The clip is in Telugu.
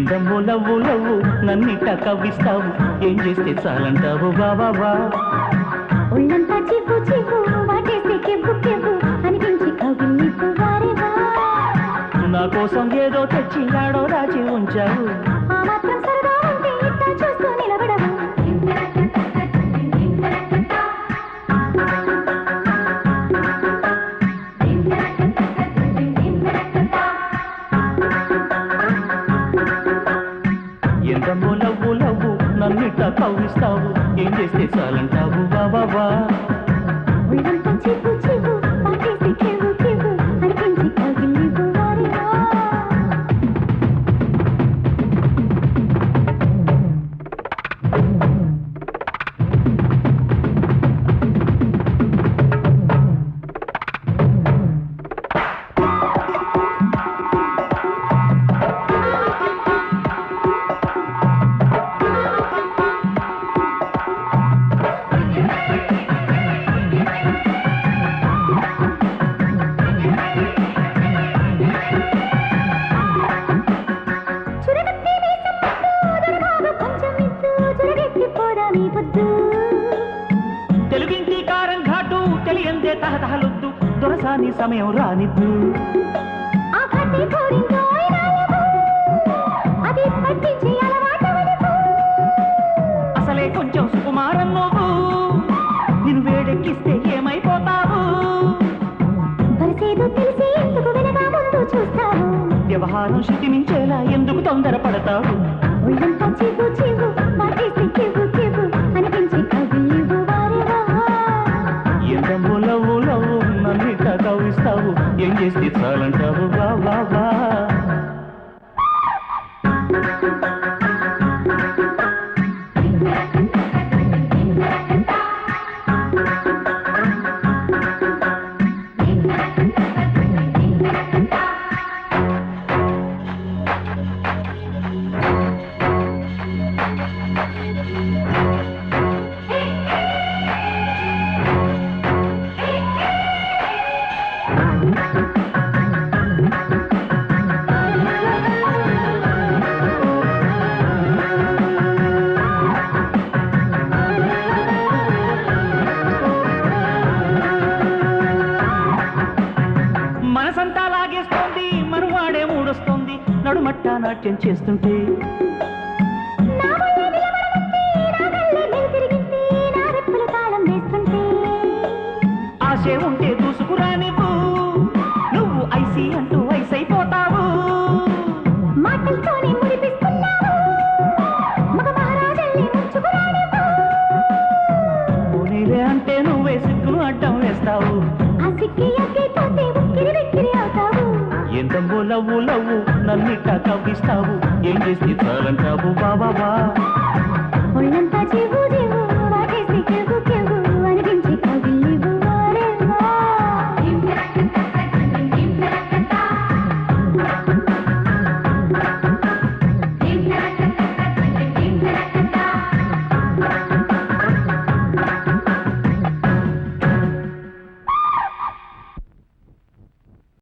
ఎందమ్మో నవ్వు నవ్వు నన్నిట కవ్విస్తావు. ఏం చేస్తే చాలంటావు? బాబా బా ఒళ్ళంతా చివ్వు చివ్వు వాటేస్తే కెవ్వు కెవ్వు. అనిపించి కవిల్ని నా కోసం ఏదో తెచ్చినాడో రాచి ఉంచావు. నన్నిట కవ్విస్తావు ఏం చేస్తే చాలంటావు? బాబా తెలియందే తహతహలొద్దు దొరసాని సమయం రానిద్దు. అసలే కొంచెం సుకుమారం నువ్వు నిన్ను వేడెక్కిస్తే ఏమైపోతావు? వ్యవహారం శృతి మించేలా ఎందుకు తొందరపడతావు? నన్నిట ఏం చేస్తే చాలంటావు? రెప్పలు తాళం వేస్తుంటే. ఆశే ఉంటే దూసుకురా నువ్వు నువ్వు ఐసి అంటూ ముంచుకురానివ్వు. పోనీలే అంటే నువ్వే సిగ్గును అడ్డం వేస్తావు ఆ సిక్కి లవ్వు లవ్వు నన్నిట కవ్విస్తావు ఏం చేస్తే చాలంటావు బాబా ఒళ్ళంతా చివ్వు